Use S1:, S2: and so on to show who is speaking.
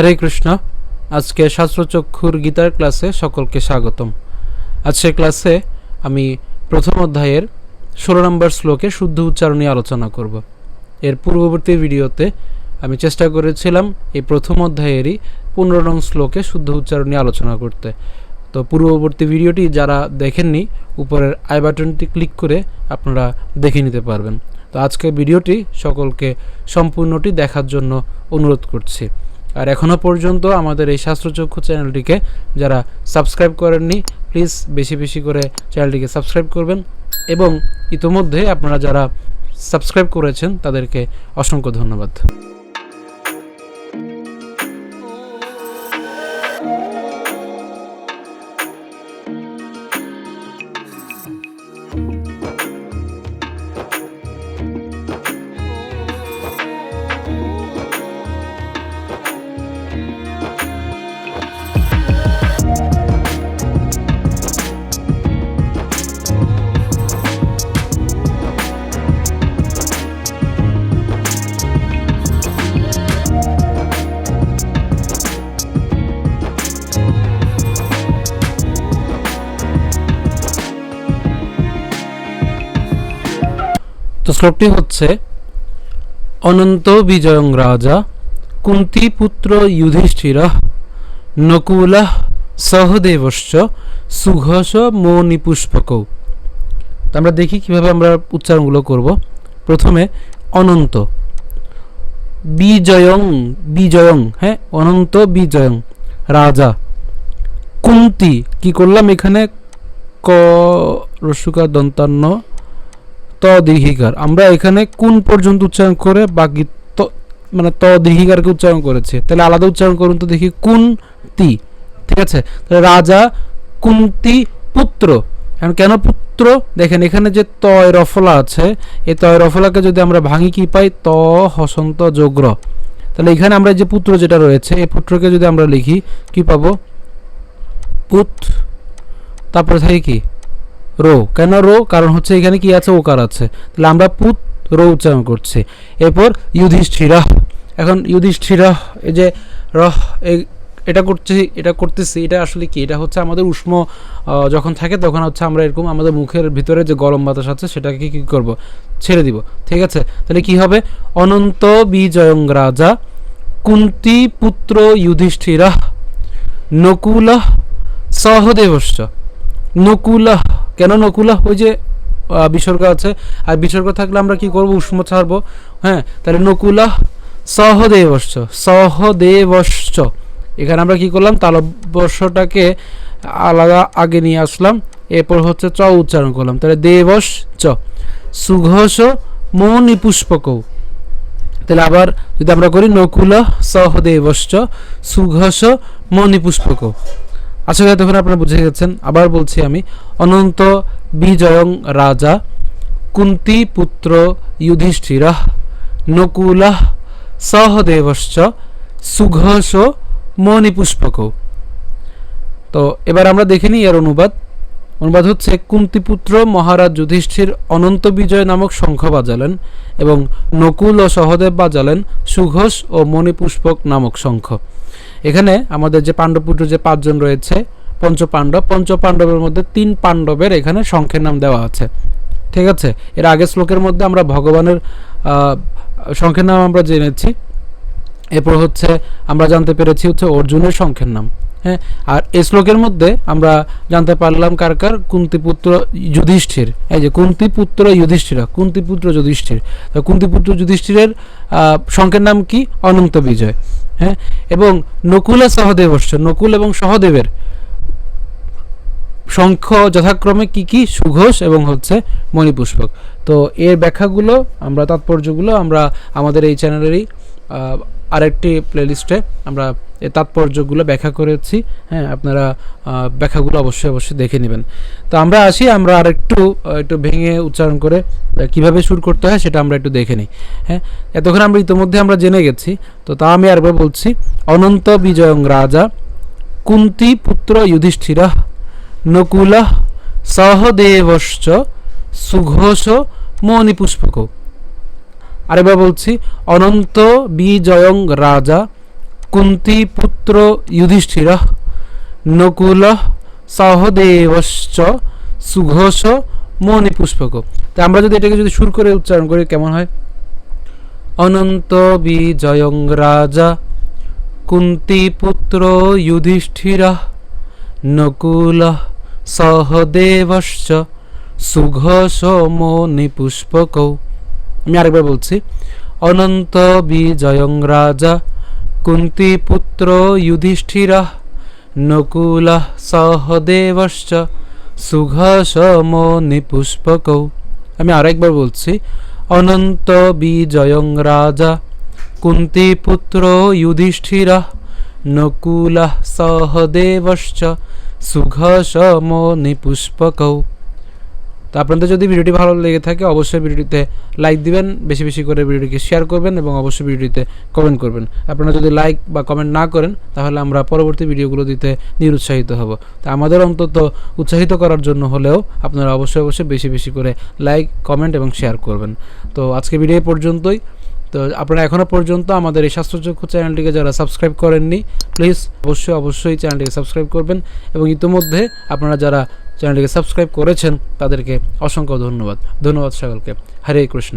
S1: হরে কৃষ্ণ, আজকে শাস্ত্রচক্ষুর গীতার ক্লাসে সকলকে স্বাগতম। আজকের ক্লাসে আমি প্রথম অধ্যায়ের ষোলো নম্বর শ্লোকে শুদ্ধ উচ্চারণ নিয়ে আলোচনা করব। এর পূর্ববর্তী ভিডিওতে আমি চেষ্টা করেছিলাম এই প্রথম অধ্যায়েরই পনেরো নং শ্লোকে শুদ্ধ উচ্চারণ নিয়ে আলোচনা করতে। তো পূর্ববর্তী ভিডিওটি যারা দেখেননি, উপরের আই বাটনটি ক্লিক করে আপনারা দেখে নিতে পারবেন। তো আজকের ভিডিওটি সকলকে সম্পূর্ণটি দেখার জন্য অনুরোধ করছি। আর এখনও পর্যন্ত আমাদের এই শাস্ত্রচক্ষু চ্যানেলটিকে যারা সাবস্ক্রাইব করেননি প্লিজ বেশি বেশি করে চ্যানেলটিকে সাবস্ক্রাইব করবেন এবং ইতোমধ্যে আপনারা যারা সাবস্ক্রাইব করেছেন, তাদেরকে অসংখ্য ধন্যবাদ। তো শ্লোকটি হচ্ছে, অনন্ত বিজয়ং রাজা, কুন্তি পুত্র যুধিষ্ঠির, নকুল সহদেবশ্চ সুঘস মণিপুষ্পকৌ আমরা দেখি কীভাবে আমরা উচ্চারণগুলো করব। প্রথমে, অনন্ত। বিজয়ং বিজয়ং হ্যাঁ অনন্ত বিজয়ং, রাজা। কুন্তি। কি করলাম এখানে? ক, রসুকা দন্তান্ন ত দীর্ঘিকার আমরা এখানে কোন পর্যন্ত উচ্চারণ করে বাকি মানে ত দীর্ঘিকারকে উচ্চারণ করেছে? তাহলে আলাদা উচ্চারণ করুন তো দেখি কোন তি ঠিক আছে? তাহলে রাজা, কুন্তি, পুত্র। এখন কেন পুত্র? দেখেন, এখানে যে তয় রফলা আছে, এই তয় রফলাকে যদি আমরা ভাঙি, কি পাই? ত, হসন্ত, যোগ্র। তাহলে এখানে আমরা যে পুত্র যেটা রয়েছে, এই পুত্রকে যদি আমরা লিখি, কি পাবো? পুত। তারপরে থাকে কি? রো। কেন রো? কারণ হচ্ছে এখানে কি আছে? ওকার আছে। তাহলে আমরা পুত রো উচ্চারণ করছি। এরপর যুধিষ্ঠিরা এখন যুধিষ্ঠিরা এই যে রহ এটা করছি, এটা করতেছি, এটা আসলে কি? এটা হচ্ছে আমাদের উষ্ম যখন থাকে তখন হচ্ছে আমরা এরকম আমাদের মুখের ভিতরে যে গরম বাতাস আছে সেটাকে কি করব? ছেড়ে দিব। ঠিক আছে? তাহলে কি হবে? অনন্ত বিজয়ং রাজা কুন্তি পুত্র যুধিষ্ঠিরা নকুল সহদেবশ্চ। নকুলা কেন নকুলা ওই যে বিসর্গ আছে? আর বিসর্গ থাকলে আমরা কি করব? উষ্ম ছাড়বো? হ্যাঁ তাহলে নকুলা সহদেবশ্চ সহদেবশ্চ। এখানে আমরা কি করলাম? তালবর্ষটাকে আলাদা আগে নিয়ে আসলাম, এরপর হচ্ছে চ উচ্চারণ করলাম। তাহলে দেবশ চ সুঘোষ মৌনি পুষ্পকৌ তাহলে আবার যদি আমরা করি নকুল সহদেবশ্চ, সুঘোষ মৌনি পুষ্পকৌ আশা করি তখন আপনারা বুঝে গেছেন। আবার বলছি আমি, অনন্ত বিজয়ং রাজা কুন্তি পুত্র যুধিষ্ঠির নকুল সহদেবশ্চ সুঘোষ মণিপুষ্পক। তো এবার আমরা দেখে নিই এর অনুবাদ। অনুবাদ হচ্ছে কুন্তিপুত্র মহারাজ যুধিষ্ঠির অনন্ত বিজয় নামক শঙ্খ বাজালেন এবং নকুল ও সহদেব বাজালেন সুঘোষ ও মণিপুষ্পক নামক শঙ্খ। এখানে আমাদের যে পাণ্ডবপুত্র যে পাঁচজন রয়েছে, পঞ্চপাণ্ডব, পঞ্চপাণ্ডবের মধ্যে তিন পাণ্ডবের এখানে শঙ্খের নাম দেওয়া আছে। ঠিক আছে? এর আগের শ্লোকের মধ্যে আমরা ভগবানের শঙ্খের নাম আমরা জেনেছি। এরপর হচ্ছে আমরা জানতে পেরেছি হচ্ছে অর্জুনের শঙ্খের নাম। হ্যাঁ? আর এই শ্লোকের মধ্যে আমরা জানতে পারলাম কার কার? কুন্তিপুত্র যুধিষ্ঠির। এই যে কুন্তিপুত্র যুধিষ্ঠিরা, কুন্তিপুত্র যুধিষ্ঠির। কুন্তিপুত্র যুধিষ্ঠিরের শঙ্খের নাম কি? অনন্ত বিজয়। হ্যাঁ? এবং নকুল সহদেবশ্চ নকুল এবং সহদেবের শঙ্খ যথাক্রমে কি কি? সুঘোষ এবং হচ্ছে মণিপুষ্পক। তো এর ব্যাখ্যাগুলো, আমরা তাৎপর্যগুলো আমরা আমাদের এই চ্যানেলেরই আরেকটি প্লেলিস্টে আমরা এই তাৎপর্যগুলো ব্যাখ্যা করেছি। হ্যাঁ আপনারা ব্যাখ্যাগুলো অবশ্যই অবশ্যই দেখে নেবেন। তো আমরা আসি আমরা আরেকটু আহ, একটু ভেঙে উচ্চারণ করে কীভাবে সুর করতে হয় সেটা আমরা একটু দেখে নিই। হ্যাঁ এতক্ষণ আমরা ইতিমধ্যে আমরা জেনে গেছি তো তা আমি আরেকবার বলছি। অনন্ত বিজয়ং রাজা কুন্তি পুত্র যুধিষ্ঠির নকুল সহদেবশ্চ সুঘোষ মণিপুষ্পক। আরেবার বলছি, অনন্ত বিজয়ং রাজা কুন্তি পুত্র যুধিষ্ঠির নকুল সহদেবশ্চ সুঘোষ মণিপুষ্পক। তা আমরা যদি এটাকে যদি সুর করে উচ্চারণ করি, কেমন হয়? অনন্ত বিজয়ং রাজা কুন্তি পুত্র যুধিষ্ঠির নকুল সহদেবশ্চ সুঘোষ মণিপুষ্পকৌ। আমি আরেকবার বলছি। অনন্ত বিজয়ং রাজা, কুন্তি পুত্র যুধিষ্ঠির, নকুল সহদেবশ্চ সুঘোষ মণিপুষ্পকৌ আমি আরেকবার বলছি। অনন্ত বিজয়ং রাজা, কুন্তি পুত্র যুধিষ্ঠির, নকুল সহদেবশ্চ সুঘোষ মণিপুষ্পকৌ তো আপনাদের যদি ভিডিওটি ভালো লেগে থাকে, অবশ্যই ভিডিওটিতে লাইক দিবেন, বেশি বেশি করে ভিডিওটিকে শেয়ার করবেন এবং অবশ্যই ভিডিওটিতে কমেন্ট করবেন। আপনারা যদি লাইক বা কমেন্ট না করেন, তাহলে আমরা পরবর্তী ভিডিওগুলো দিতে নিরুৎসাহিত হব। তা আমাদের অন্তত উৎসাহিত করার জন্য হলেও আপনারা অবশ্যই অবশ্যই বেশি বেশি করে লাইক কমেন্ট এবং শেয়ার করবেন। তো আজকে ভিডিও পর্যন্তই। তো আপনারা এখনও পর্যন্ত আমাদের এই স্বাস্থ্যচক্ষু চ্যানেলটিকে যারা সাবস্ক্রাইব করেননি প্লিজ অবশ্যই অবশ্যই চ্যানেলটিকে সাবস্ক্রাইব করবেন এবং ইতিমধ্যে আপনারা যারা চ্যানেলটিকে সাবস্ক্রাইব করেছেন তাদেরকে অসংখ্য ধন্যবাদ। ধন্যবাদ সকলকে। হরে কৃষ্ণ।